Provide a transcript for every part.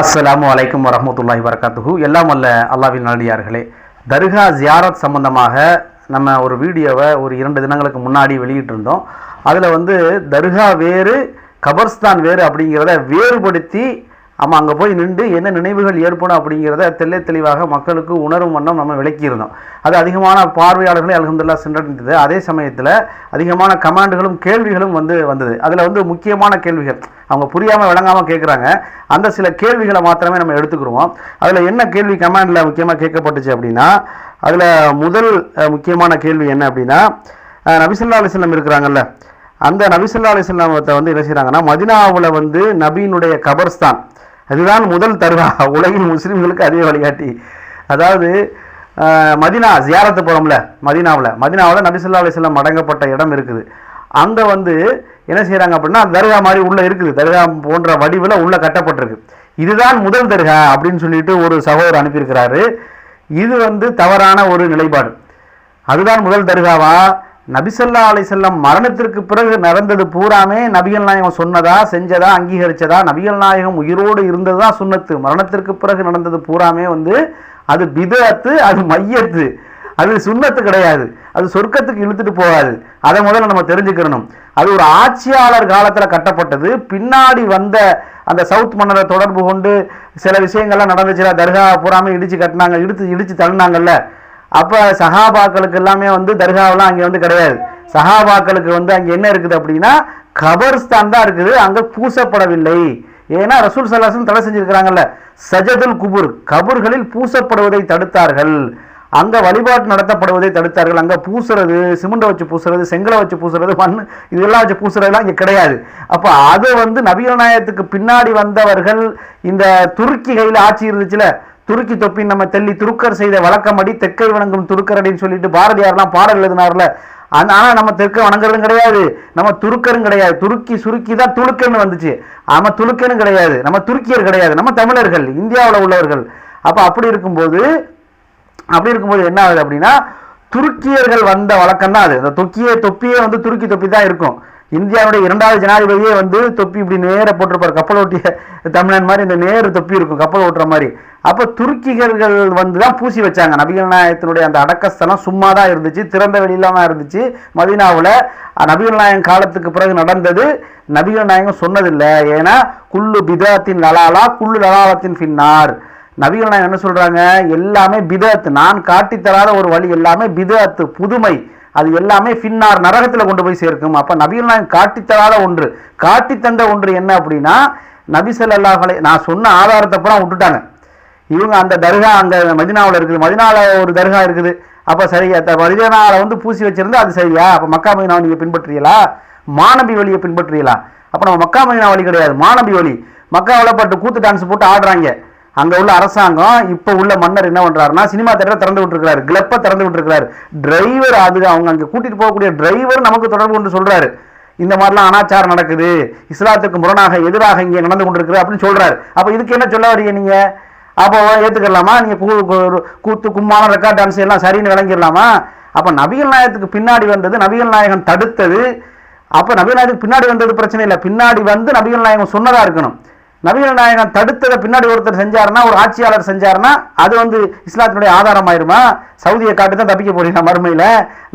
அஸ்ஸலாமு அலைக்கும் வரமத்துல்லாஹி வரகாத்துஹு எல்லாம் வல்ல அல்லாவின் நல்லடியார்களே தர்கா ஜியாரத் சம்பந்தமாக நம்ம ஒரு வீடியோவை ஒரு இரண்டு தினங்களுக்கு முன்னாடி வெளியிட்டிருந்தோம். அதில் வந்து தர்கா வேறு கபர்ஸ்தான் வேறு அப்படிங்கிறத வேறுபடுத்தி ஆமாம் அங்கே போய் நின்று என்ன நினைவுகள் ஏற்படும் அப்படிங்கிறத தெல்ல தெளிவாக மக்களுக்கு உணரும் வண்ணம் நம்ம விளக்கியிருந்தோம். அது அதிகமான பார்வையாளர்களை அல்ஹம்துலில்லாஹ் சென்றடைந்தது. அதே சமயத்தில் அதிகமான கமாண்டுகளும் கேள்விகளும் வந்து வந்தது. அதில் வந்து முக்கியமான கேள்விகள் அவங்க புரியாமல் விளங்காமல் கேட்குறாங்க அந்த சில கேள்விகளை மாத்திரமே நம்ம எடுத்துக்கிறோம் அதில் என்ன கேள்வி கமாண்டில் முக்கியமாக கேட்கப்பட்டுச்சு அப்படின்னா அதில் முதல் முக்கியமான கேள்வி என்ன அப்படின்னா நபிசல்லா அலிஸ்லம் இருக்கிறாங்கல்ல அந்த நபிசல்லா அலிஸ்லாமத்தை வந்து என்ன செய்கிறாங்கன்னா மதினாவில் வந்து நபியினுடைய கபர்ஸ்தான் அதுதான் முதல் தர்கா உலகின் முஸ்லீம்களுக்கு அதே வழிகாட்டி. அதாவது மதினா ஜியாரத்து போகிறோம்ல மதினாவில். மதினாவில் நபிசுல்லா அலிஸ்லாம் அடங்கப்பட்ட இடம் இருக்குது. அங்கே வந்து என்ன செய்கிறாங்க அப்படின்னா தர்கா மாதிரி உள்ளே இருக்குது. தர்கா போன்ற வடிவில் உள்ளே கட்டப்பட்டிருக்கு. இதுதான் முதல் தர்கா அப்படின்னு சொல்லிட்டு ஒரு சகோதரர் அனுப்பியிருக்கிறாரு. இது வந்து தவறான ஒரு நிலைப்பாடு. அதுதான் முதல் தர்காவா? நபிசல்லா அலிசல்லம் மரணத்திற்கு பிறகு நடந்தது பூராமே நபிகள் நாயகம் சொன்னதா செஞ்சதா அங்கீகரிச்சதா? நபிகள் நாயகம் உயிரோடு இருந்ததா சுன்னத்து. மரணத்திற்கு பிறகு நடந்தது பூராமே வந்து அது பிதத்து அது மையத்து. அது சுண்ணத்து கிடையாது. அது சொர்க்கத்துக்கு இழுத்துட்டு போகாது. அதை முதல்ல நம்ம தெரிஞ்சுக்கிறணும் அது ஒரு ஆட்சியாளர் காலத்தில் கட்டப்பட்டது. பின்னாடி வந்த அந்த சவுத் மன்னரை தொடர்பு கொண்டு சில விஷயங்கள்லாம் நடந்துச்சுல. தர்கா பூராமே இடிச்சு கட்டினாங்க இடிச்சு இடிச்சு தள்ளினாங்கல்ல. அப்போ சஹாபாக்களுக்கு எல்லாமே வந்து தர்காவெல்லாம் அங்கே வந்து கிடையாது. சஹாபாக்களுக்கு வந்து அங்கே என்ன இருக்குது அப்படின்னா கபர்ஸ்தான் தான் இருக்குது அங்கே பூசப்படவில்லை. ஏன்னா ரசூல் சல்லாசன் தடை செஞ்சிருக்கிறாங்கல்ல சஜதுல் குபுர் கபர்களில் பூசப்படுவதை தடுத்தார்கள். அங்கே வழிபாட்டு நடத்தப்படுவதை தடுத்தார்கள். அங்கே பூசுறது சிமெண்ட்டை வச்சு பூசுறது செங்கலை வச்சு பூசுறது மண் இதெல்லாம் வச்சு பூசுறதெல்லாம் இங்கே கிடையாது. அப்போ அது வந்து நவீன நாயகத்துக்கு பின்னாடி வந்தவர்கள் இந்த துருக்கி கையில் ஆட்சி இருந்துச்சுல துருக்கி தொப்பி நம்ம தெல்லி துருக்கர் செய்த வழக்கமடி தெற்கை வணங்கும் துருக்கர் அப்படின்னு சொல்லிட்டு பாரதியார்லாம் பாடல் எழுதினார்ல. அந்த ஆனால் நம்ம தெற்கை வணங்குறதும் கிடையாது. நம்ம துருக்கரும் கிடையாது. துருக்கி சுருக்கி தான் துளுக்கன்னு வந்துச்சு. நம்ம துளுக்கனும் கிடையாது. நம்ம துருக்கியர் கிடையாது. நம்ம தமிழர்கள் இந்தியாவில் உள்ளவர்கள். அப்போ அப்படி இருக்கும்போது அப்படி இருக்கும்போது என்ன ஆகுது அப்படின்னா துருக்கியர்கள் வந்த வழக்கம் தான் அது. அந்த தொக்கியே தொப்பியே வந்து துருக்கி தொப்பி தான் இருக்கும். இந்தியாவுடைய இரண்டாவது ஜனாதிபதியே வந்து தொப்பி இப்படி நேர போட்டிருப்பார். கப்பல் ஓட்டிய தமிழன் மாதிரி இந்த நேரு தொப்பி இருக்கும் கப்பல் ஓட்டுற மாதிரி. அப்போ துருக்கிகர்கள் வந்து தான் பூசி வச்சாங்க. நபிகள் நாயகத்தினுடைய அந்த அடக்கஸ்தலம் சும்மா தான் இருந்துச்சு திறந்த வெளியில தான் இருந்துச்சு. மதீனாவில் நபிகள் நாயகம் காலத்துக்கு பிறகு நடந்தது. நபிகள் நாயகம் சொன்னதில்லை. ஏன்னா குள்ளு பிதாத்தின் லலாலா குள்ளு லலாலத்தின் பின்னார். நபிகள் நாயகம் என்ன சொல்கிறாங்க எல்லாமே பிதத் நான் காட்டித் தராத ஒரு வழி எல்லாமே பிதத்து புதுமை. அது எல்லாமே பின்னார் நரகத்தில் கொண்டு போய் சேர்க்கும். அப்போ நபிகள் நாயகம் ஒன்று. காட்டித் தந்த ஒன்று என்ன அப்படின்னா நபி அல்லாஹலை நான் சொன்ன ஆதாரத்தை பூரா விட்டுட்டாங்க. இவங்க அந்த தர்கா அங்கே மதினாவில் இருக்குது. மதினாவில் ஒரு தர்கா இருக்குது. அப்போ சரியா மதினாவில் வந்து பூசி வச்சிருந்தா அது சரியா? அப்போ மக்கா மதினாவை நீங்கள் பின்பற்றுறீங்களா? மாநபி வழியை பின்பற்றுறீங்களா? அப்போ நம்ம மக்கா மதினா வழி கிடையாது. மாநபி வழி. மக்காவில் பட்டு கூத்து டான்ஸ் போட்டு ஆடுறாங்க. அங்க உள்ள அரசாங்கம் இப்ப உள்ள மன்னர் என்ன பண்றாருன்னா சினிமா தேட்டரை திறந்து விட்டுருக்காரு கிளப்ப திறந்து விட்டுருக்காரு டிரைவர் அது அவங்க அங்க கூட்டிட்டு போகக்கூடிய டிரைவர் நமக்கு தொடர்பு கொண்டு சொல்றாரு. இந்த மாதிரிலாம் அனாச்சாரம் நடக்குது. இஸ்லாத்துக்கு முரணாக எதிராக இங்கே நடந்து கொண்டிருக்குது அப்படின்னு சொல்றாரு. அப்ப இதுக்கு என்ன சொல்ல வரீங்க நீங்க? அப்போ ஏத்துக்கலாமா? நீங்க கூ- கூத்து கும்மான ரெக்கார்ட் டான்ஸ் எல்லாம் சரின்னு விளங்கிடலாமா? அப்ப நபிகள் நாயகத்துக்கு பின்னாடி வந்தது நபிகள் நாயகம் தடுத்தது. அப்ப நபிகள் நாயகத்துக்கு பின்னாடி வந்தது பிரச்சனை இல்லை. பின்னாடி வந்து நபிகள் நாயகம் சொன்னதா இருக்கணும். நபிகள் நாயகம் தடுத்ததை பின்னாடி ஒருத்தர் செஞ்சாருன்னா ஒரு ஆட்சியாளர் செஞ்சாருன்னா அது வந்து இஸ்லாத்தினுடைய ஆதாரம் ஆயிருமா சவுதியை காட்டு தான் தப்பிக்க போறீங்க மறுமையில்?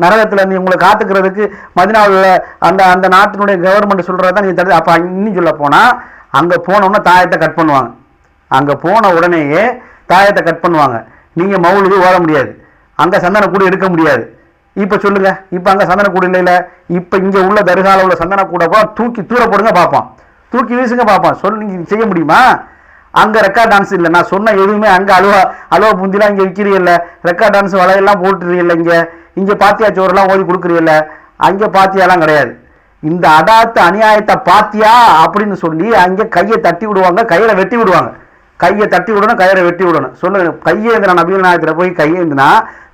நரகத்தில் இருந்து உங்களை காத்துக்கிறதுக்கு மதினாவில் அந்த அந்த நாட்டினுடைய கவர்மெண்ட் சொல்றதான் நீங்கள் தடுத்து அப்போ இன்னும் சொல்ல போனால் அங்கே போனோன்னா தாயத்தை கட் பண்ணுவாங்க. அங்கே போன உடனேயே தாயத்தை கட் பண்ணுவாங்க. நீங்கள் மவுளுது ஓட முடியாது. அங்கே சந்தன கூட எடுக்க முடியாது. இப்போ சொல்லுங்கள் இப்போ அங்கே சந்தன கூட இல்லை இப்போ இங்கே உள்ள தர்கால உள்ள சந்தன கூட தூக்கி தூர போடுங்க பார்ப்போம். தூக்கி வீசுங்க பார்ப்போம் சொல்லு நீங்கள் செய்ய முடியுமா? அங்கே ரெக்கார்ட் டான்ஸ் இல்லை. நான் சொன்ன எதுவுமே அங்கே அலுவா அலுவா புந்திலாம் இங்கே விற்கிறீல்ல ரெக்கார்ட் டான்ஸ் வலையெல்லாம் போட்டுறீல்ல இங்கே. இங்கே பாத்தியா சோறுலாம் ஓதி கொடுக்குறீல்ல அங்கே பாத்தியாலாம் கிடையாது. இந்த அடாத்த அநியாயத்தை பாத்தியா அப்படின்னு சொல்லி அங்கே கையை தட்டி விடுவாங்க. கையில் வெட்டி விடுவாங்க. கையை தட்டி விடணும் கயிறை வெட்டி விடணும். சொல்லுங்க கையேந்திரா நபிகள் நாயத்தில் போய் கையேந்தினா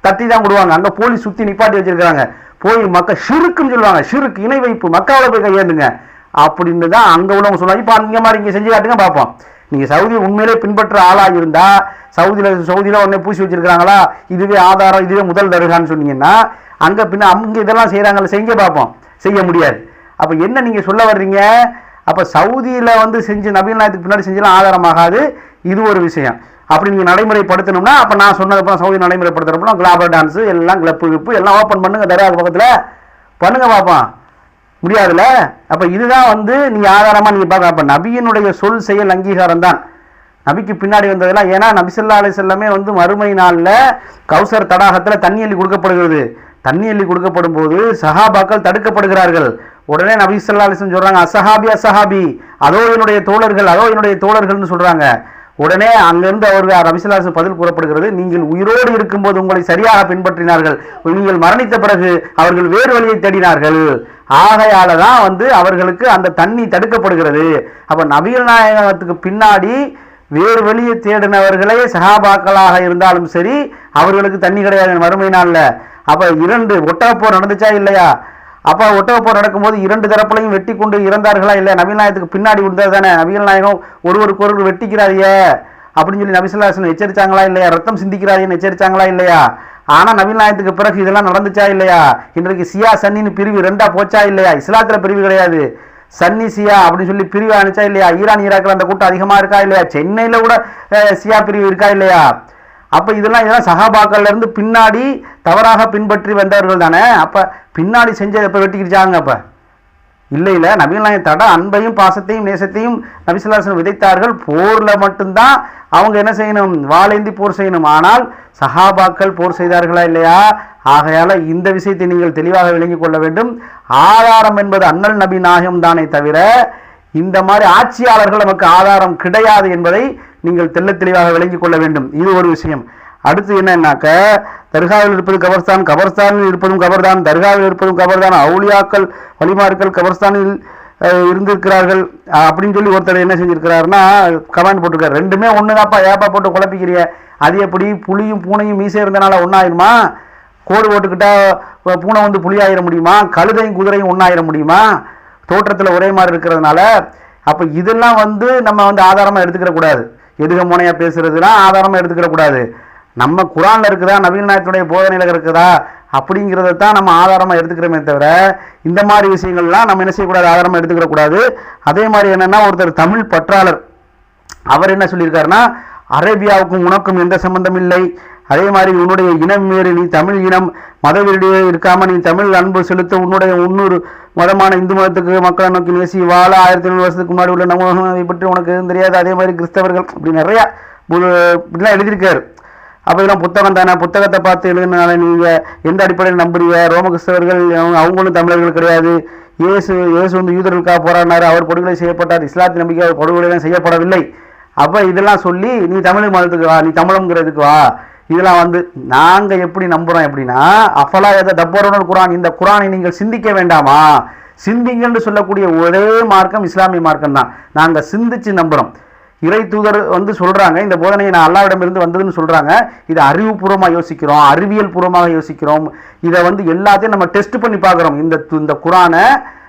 தட்டி தான் விடுவாங்க. அங்கே போலீஸ் சுற்றி நிப்பாட்டி வச்சிருக்காங்க போய் மக்கள் ஷிருக்குன்னு சொல்லுவாங்க. ஷிருக்கு இணை வைப்பு. மக்காவில் போய் கையேந்துங்க அப்படின்னு தான் அங்கே உள்ளவங்க சொன்னாங்க. இப்போ அங்கே மாதிரி இங்கே செஞ்சு காட்டுங்க பார்ப்போம். நீங்கள் சவுதி உண்மையிலே பின்பற்ற ஆளாக இருந்தால் சவுதியில் சவுதியில் உடனே பூசி வச்சிருக்காங்களா இதுவே ஆதாரம் இதுவே முதல் தருகான்னு சொன்னீங்கன்னா அங்கே பின்ன அங்கே இதெல்லாம் செய்கிறாங்கள செஞ்சு பார்ப்போம். செய்ய முடியாது. அப்போ என்ன நீங்கள் சொல்ல வர்றீங்க? அப்போ சவுதியில் வந்து செஞ்சு நவீனத்துக்கு பின்னாடி செஞ்செல்லாம் ஆதாரமாகாது. இது ஒரு விஷயம். அப்படி நீங்கள் நடைமுறைப்படுத்தணும்னா அப்போ நான் சொன்னதுப்போ சவுதி நடைமுறைப்படுத்துகிறப்பலாம் க்ளாபர் டான்ஸு எல்லாம் கிளப்பு கிப்பு எல்லாம் ஓப்பன் பண்ணுங்க தரையாக பக்கத்தில். பண்ணுங்கள் பார்ப்போம். முடியாதுல்ல? அப்போ இதுதான் வந்து நீ ஆதாரமாக நீங்கள் பார்க்க அப்போ நபியினுடைய சொல் செயல் அங்கீகாரம் தான். நபிக்கு பின்னாடி வந்ததெல்லாம் ஏன்னா நபிசல்லா அலி செல்லமே வந்து மறுமை நாளில் கௌசர் தடாகத்தில் தண்ணி அள்ளி கொடுக்கப்படுகிறது. தண்ணி அள்ளி கொடுக்கப்படும் போது சஹாபாக்கள் தடுக்கப்படுகிறார்கள். உடனே நபிசல்லா அலிசன் சொல்றாங்க அசஹாபி அசஹாபி அதோ என்னுடைய தோழர்கள் அதோ என்னுடைய தோழர்கள்னு சொல்றாங்க. உடனே அங்கிருந்து அவர்கள் ரபிசிலாசு பதில் கூறப்படுகிறது. நீங்கள் உயிரோடு இருக்கும்போது உங்களை சரியாக பின்பற்றினார்கள். நீங்கள் மரணித்த பிறகு அவர்கள் வேறு வழியை தேடினார்கள். ஆகையால தான் வந்து அவர்களுக்கு அந்த தண்ணி தடுக்கப்படுகிறது. அப்ப நபிகள் நாயகத்துக்கு பின்னாடி வேறு வழியை தேடினவர்களே சகாபாக்களாக இருந்தாலும் சரி அவர்களுக்கு தண்ணி கிடையாது. வறுமை நாளில். அப்போ இரண்டு ஒட்டகப்போர் நடந்துச்சா இல்லையா? அப்போ ஒட்டகப்போர் நடக்கும்போது இரண்டு தரப்புலையும் வெட்டி கொண்டு இறந்தார்களா இல்லை நபிகள் நாயகத்துக்கு பின்னாடி வந்தது தானே. நபிகள் நாயகம் ஒருவருக்கு ஒருவர் வெட்டிக்கிறாரியே அப்படின்னு சொல்லி நபிசுல்லாசன் எச்சரிச்சாங்களா இல்லையா? ரத்தம் சிந்திக்கிறாரின்னு எச்சரிச்சாங்களா இல்லையா? ஆனா நவீன நாயகத்துக்கு பிறகு இதெல்லாம் நடந்துச்சா இல்லையா? இன்றைக்கு சியா சன்னின்னு பிரிவு ரெண்டா போச்சா இல்லையா? இஸ்லாத்துல பிரிவு கிடையாது. சன்னி சியா அப்படின்னு சொல்லி பிரிவு அனுச்சா இல்லையா? ஈரான் ஈராக்கில் அந்த கூட்டம் அதிகமாக இருக்கா இல்லையா? சென்னையில் கூட சியா பிரிவு இருக்கா இல்லையா? அப்போ இதெல்லாம் இதெல்லாம் சகாபாக்கள்லேருந்து பின்னாடி தவறாக பின்பற்றி வந்தவர்கள் தானே? அப்போ பின்னாடி செஞ்சதை இப்போ வெட்டிக்கிச்சாங்க அப்போ? இல்லை இல்லை நபிகள் தட அன்பையும் பாசத்தையும் நேசத்தையும் நபிசுல்லாசன் விதைத்தார்கள். போரில் மட்டும்தான் அவங்க என்ன செய்யணும்? வாளேந்தி போர் செய்யணும். ஆனால் சஹாபாக்கள் போர் செய்தார்களா இல்லையா? ஆகையால் இந்த விஷயத்தை நீங்கள் தெளிவாக விளங்கிக் கொள்ள வேண்டும். ஆதாரம் என்பது அண்ணல் நபி நாயகம் தானே தவிர இந்த மாதிரி ஆட்சியாளர்கள் நமக்கு ஆதாரம் கிடையாது என்பதை நீங்கள் தெள்ளத் தெளிவாக விளங்கிக் கொள்ள வேண்டும். இது ஒரு விஷயம். அடுத்து என்னன்னாக்க தர்காவில் இருப்பது கபர்ஸ்தான் கபர்ஸ்தானில் இருப்பதும் கபர்தான் தர்காவில் இருப்பதும் கபர்தான் அவுளியாக்கள் வலிமார்கள் கபர்ஸ்தானில் இருந்திருக்கிறார்கள். அப்படின்னு சொல்லி ஒருத்தர் என்ன செஞ்சிருக்கிறாருன்னா கமெண்ட் போட்டிருக்காரு. ரெண்டுமே ஒண்ணுதாப்பா ஏப்பா போட்டு குழப்பிக்கிறீங்க. அது எப்படி? புளியும் பூனையும் மீசை இருந்தனால ஒன்றாயிருமா கோடு போட்டுக்கிட்டா பூனை வந்து புளியாயிட முடியுமா? கழுதையும் குதிரையும் ஒன்னாயிர முடியுமா? தோற்றத்தில் ஒரே மாதிரி இருக்கிறதுனால அப்போ இதெல்லாம் வந்து நம்ம வந்து ஆதாரமாக எடுத்துக்கிற கூடாது. எதுக முனையாக பேசுறதுலாம் ஆதாரமாக எடுத்துக்கிற கூடாது. நம்ம குரானில் இருக்குதா? நவீன நாயகத்துடைய போதனையில் இருக்குதா? அப்படிங்கிறத தான் நம்ம ஆதாரமாக எடுத்துக்கிறோமே தவிர இந்த மாதிரி விஷயங்கள்லாம் நம்ம என்ன செய்யக்கூடாது? ஆதாரமாக எடுத்துக்கக்கூடாது அதே மாதிரி என்னென்னா ஒருத்தர் தமிழ் பற்றாளர். அவர் என்ன சொல்லியிருக்காருன்னா அரேபியாவுக்கும் உனக்கும் எந்த சம்பந்தம் இல்லை? அதே மாதிரி உன்னுடைய இனம் வேறு நீ தமிழ் இனம் மதவெறியே இருக்காமல் நீ தமிழ் அன்பு செலுத்த உன்னுடைய முன்னூறு மதமான இந்து மதத்துக்கு மக்களை நோக்கி நேசி வாழ ஆயிரத்தி ஐநூறு வருஷத்துக்கு முன்னாடி உள்ள நம்ம பற்றி உனக்கு எதுவும் தெரியாது. அதே மாதிரி கிறிஸ்தவர்கள் அப்படி நிறையா இப்படிலாம் எழுதியிருக்காரு. அப்போ இதெல்லாம் புத்தகம் தானே? புத்தகத்தை பார்த்து எழுதுனால நீங்கள் எந்த அடிப்படையில் நம்புறீங்க? ரோம கிறிஸ்தவர்கள் அவங்களும் தமிழர்கள் கிடையாது. இயேசு இயேசு வந்து யூதர்களுக்காக போராடினார். அவர் படுகொலை செய்யப்பட்டார். இஸ்லாத்தின் நம்பிக்கை அவர் படுகொலை செய்யப்படவில்லை. அப்போ இதெல்லாம் சொல்லி நீ தமிழ் மதத்துக்கு வா நீ தமிழங்கிறதுக்கு வா. இதெல்லாம் வந்து நாங்கள் எப்படி நம்புகிறோம் எப்படின்னா அஃபலா எதை தப்போரன் குரான் இந்த குரானை நீங்கள் சிந்திக்க வேண்டாமா? சிந்திங்கன்னு சொல்லக்கூடிய ஒரே மார்க்கம் இஸ்லாமிய மார்க்கம் தான் நாங்கள் சிந்திச்சு நம்புகிறோம் இறை தூதர் வந்து சொல்கிறாங்க இந்த போதனையை நான் அல்லாவிடமிருந்து வந்ததுன்னு சொல்கிறாங்க இதை அறிவுபூர்வமாக யோசிக்கிறோம் அறிவியல் பூர்வமாக யோசிக்கிறோம். இதை வந்து எல்லாத்தையும் நம்ம டெஸ்ட் பண்ணி பார்க்குறோம். இந்த து- இந்த குரானை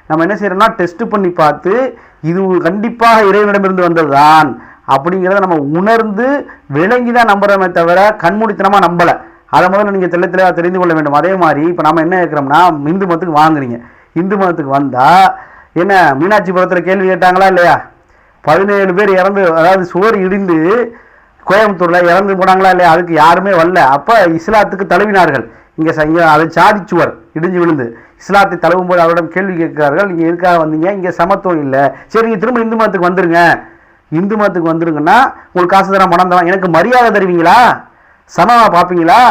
நம்ம என்ன செய்கிறோம்னா டெஸ்ட் பண்ணி பார்த்து இது கண்டிப்பாக இறைவனிடமிருந்து வந்ததுதான் அப்படிங்கிறத நம்ம உணர்ந்து விளங்கி தான் நம்புறோமே தவிர கண்மூடித்தனமாக நம்பலை. அதை முதல்ல நீங்கள் தெள்ள தெளிவாக தெரிந்து கொள்ள வேண்டும். அதே மாதிரி இப்போ நம்ம என்ன கேட்குறோம்னா இந்து மதத்துக்கு வாங்குறீங்க. இந்து மதத்துக்கு வந்தால் என்ன மீனாட்சிபுரத்தில் கேள்வி கேட்டாங்களா இல்லையா? பதினேழு பேர் இறந்து அதாவது சுவர் இடிந்து கோயம்புத்தூரில் இறந்து போனாங்களா இல்லையா? அதுக்கு யாருமே வரல. அப்போ இஸ்லாத்துக்கு தழுவினார்கள். இங்கே ச- அது சாதி சுவர் இடிஞ்சு விழுந்து. இஸ்லாத்தை தழுவும் போது அவரிடம் கேள்வி கேட்கிறார்கள். நீங்கள் எதுக்காக வந்தீங்க? இங்கே சமத்துவம் இல்லை. சரி நீங்கள் திரும்ப இந்து மதத்துக்கு வந்துருங்க. இந்து மதத்துக்கு வந்துருங்கன்னா உங்களுக்கு காசு தரேன் பணம் தரேன். எனக்கு மரியாதை தருவீங்களா? சமமா பார்ப்பீங்களா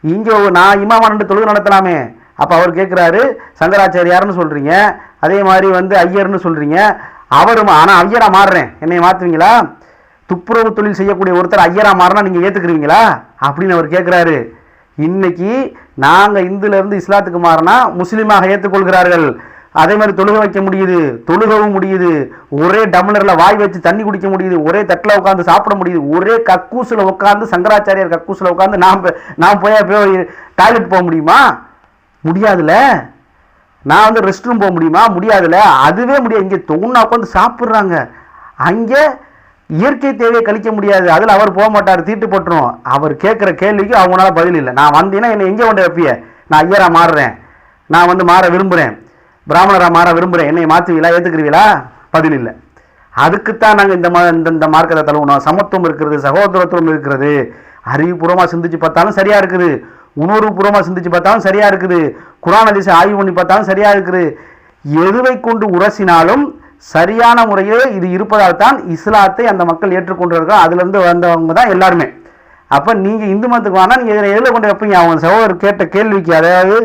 இங்கே நான் இமாமா ரெண்டு தொழுகை நடத்தலாமே. அப்போ அவர் கேட்குறாரு சங்கராச்சாரியார்னு சொல்கிறீங்க அதே மாதிரி வந்து ஐயர்னு சொல்கிறீங்க அவரும் ஆனால் ஐயரா மாறுறேன். என்னை மாற்றுவீங்களா துப்புரவு தொழில் செய்யக்கூடிய ஒருத்தர் ஐயரா மாறினா நீங்கள் ஏத்துக்கிறீங்களா அப்படின்னு அவர் கேட்குறாரு இன்னைக்கு நாங்கள் இந்துலேருந்து இஸ்லாத்துக்கு மாறினா முஸ்லீமாக ஏற்றுக்கொள்கிறார்கள் அதே மாதிரி தொழுக வைக்க முடியுது தொழுகவும் முடியுது. ஒரே டம்ளரில் வாய் வச்சு தண்ணி குடிக்க முடியுது ஒரே தட்டில் உட்காந்து சாப்பிட முடியுது. ஒரே கக்கூசில் உட்காந்து சங்கராச்சாரியார் கக்கூசில் உட்காந்து நாம் நாம் போய் போய் டாய்லெட் போக முடியுமா? முடியாதுல்ல? நான் வந்து ரெஸ்ட் ரூம் போக முடியுமா? முடியாதுல்ல. அதுவே முடியாது. இங்கே தொகுனா உட்காந்து சாப்பிட்றாங்க. அங்கே இயற்கை தேவையை கழிக்க முடியாது. அதில் அவர் போக மாட்டார். தீட்டு போட்டுரும். அவர் கேட்குற கேள்விக்கு அவங்களால பதில் இல்லை. நான் வந்தீங்கன்னா என்னை எங்கே கொண்டு வைப்பிய? நான் ஐயரா மாறுறேன். நான் வந்து மாற விரும்புகிறேன் பிராமணராக மாற விரும்புகிறேன் என்னை மாற்றுவீங்களா ஏற்றுக்கிறீங்களா பதில் இல்லை. அதுக்குத்தான் நாங்கள் இந்த மா இந்த இந்த மார்க்கத்தை தழுவணும் சமத்துவம் இருக்கிறது சகோதரத்துவம் இருக்கிறது. அறிவுபூர்வமாக சிந்திச்சு பார்த்தாலும் சரியாக இருக்குது. உணர்வுபூர்வமாக சிந்திச்சு பார்த்தாலும் சரியா இருக்குது. குரான் அதிசை ஆய்வு பண்ணி பார்த்தாலும் சரியா இருக்குது. எதுவை கொண்டு உரசினாலும் சரியான முறையில் இது இருப்பதால் தான் இஸ்லாத்தை அந்த மக்கள் ஏற்றுக்கொண்டிருக்கோம் அதுலேருந்து வந்தவங்க தான் எல்லாருமே. அப்போ நீங்கள் இந்து மதத்துக்கு வேணா நீங்கள் இதில் எதில் கொண்டு வைப்பீங்க? அவங்க சகோதரர் கேட்ட கேள்விக்கு அதாவது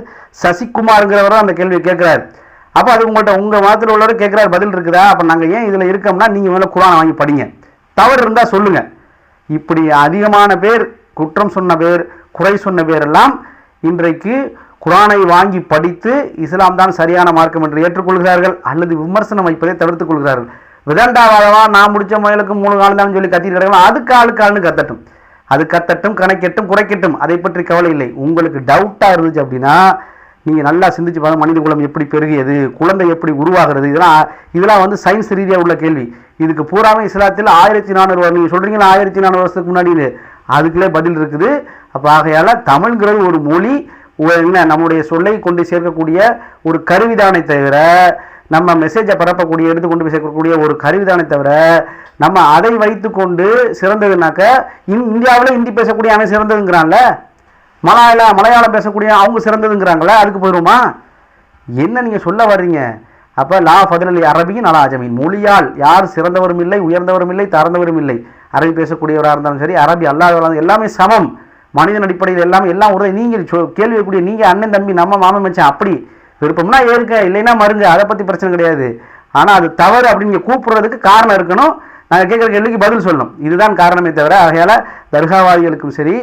சசிகுமாருங்கிறவரும் அந்த கேள்வியை கேட்குறாரு. அப்போ அது உங்கள்கிட்ட உங்கள் மதத்தில் உள்ளவர் கேட்குறாரு பதில் இருக்குதா? அப்போ நாங்கள் ஏன் இதில் இருக்கோம்னா நீங்கள் மேலே குரானை வாங்கி படிங்க. தவறு இருந்தால் சொல்லுங்கள் இப்படி அதிகமான பேர் குற்றம் சொன்ன பேர் குறை சொன்ன பேரெல்லாம் இன்றைக்கு குரானை வாங்கி படித்து இஸ்லாம் தான் சரியான மார்க்கம் என்று ஏற்றுக்கொள்கிறார்கள் அல்லது விமர்சனம் வைப்பதை தவிர்த்துக் கொள்கிறார்கள். விதண்டாவாதவா நான் முடிச்ச முயலுக்கு மூணு காலம் தான் சொல்லி கத்திட்டு கிடக்கலாம் அதுக்கு ஆளுக்கு ஆளுன்னு கத்தட்டும். அது கத்தட்டும் கணக்கெட்டும் குறைக்கட்டும். அதை பற்றி கவலை இல்லை. உங்களுக்கு டவுட்டாக இருந்துச்சு அப்படின்னா நீங்கள் நல்லா சிந்திச்சு பாருங்கள் மனித குலம் எப்படி பெருகியது குழந்தை எப்படி உருவாகிறது இதெல்லாம் இதெல்லாம் வந்து சயின்ஸ் ரீதியாக உள்ள கேள்வி. இதுக்கு பூராமே இஸ்லாத்தில் ஆயிரத்தி நானூறு நீங்கள் சொல்கிறீங்களா ஆயிரத்தி நானூறு வருஷத்துக்கு முன்னாடின்னு. அதுக்குள்ளே பதில் இருக்குது. அப்போ ஆகையால் தமிழ்ங்கிறது ஒரு மொழி என்ன நம்முடைய சொல்லை கொண்டு சேர்க்கக்கூடிய ஒரு கருவிதானை தவிர நம்ம மெசேஜை பரப்பக்கூடிய எடுத்து கொண்டு போய் சேர்க்கக்கூடிய ஒரு கருவிதானே தவிர நம்ம அதை வைத்துக்கொண்டு சிறந்ததுனாக்க இந் இந்தியாவில் ஹிந்தி பேசக்கூடிய அவன் சிறந்ததுங்கிறான்ல? மலையாள மலையாளம் பேசக்கூடிய அவங்க சிறந்ததுங்கிறாங்களே அதுக்கு போயிடுமா என்ன நீங்கள் சொல்ல வர்றீங்க? அப்போ லா ஃபதிலி அரபியும் நல்லா அஜமின். மொழியால் யார் சிறந்தவரும் இல்லை உயர்ந்தவரும் இல்லை தாழ்ந்தவரும் இல்லை. அரபி பேசக்கூடியவராக இருந்தாலும் சரி அரபி அல்லாதவராக எல்லாமே சமம். மனிதன் அடிப்படையில் எல்லாமே எல்லாம் ஒரு நீங்கள் சொ கேள்வி நீங்கள் அண்ணன் தம்பி நம்ம மாமன் மச்சான் அப்படி. விருப்பம்னா ஏற்க இல்லைன்னா மருங்க அதை பற்றி பிரச்சனை கிடையாது. ஆனால் அது தவறு அப்படின்னு நீங்கள் கூப்பிடுறதுக்கு காரணம் இருக்கணும். நாங்கள் கேட்குற கேள்விக்கு பதில் சொல்லணும்? இதுதான் காரணமே தவிர ஆகையால் தர்காவாதிகளுக்கும் சரி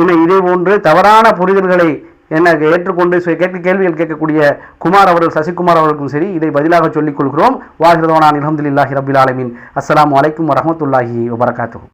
இல்லை இதே போன்று தவறான புரிதல்களை என்ன ஏற்றுக்கொண்டு கேட்க கேள்விகள் கேட்கக்கூடிய குமார் அவர்கள் சசிகுமார் அவர்களுக்கும் சரி இதை பதிலாக சொல்லிக் கொள்கிறோம். வாகிரதோனான் அலமதுல்லாஹி ரபில் ஆலமின். அஸ்லாம் அலைக்கும் வரமத்துல்லாஹி வபரகாத்து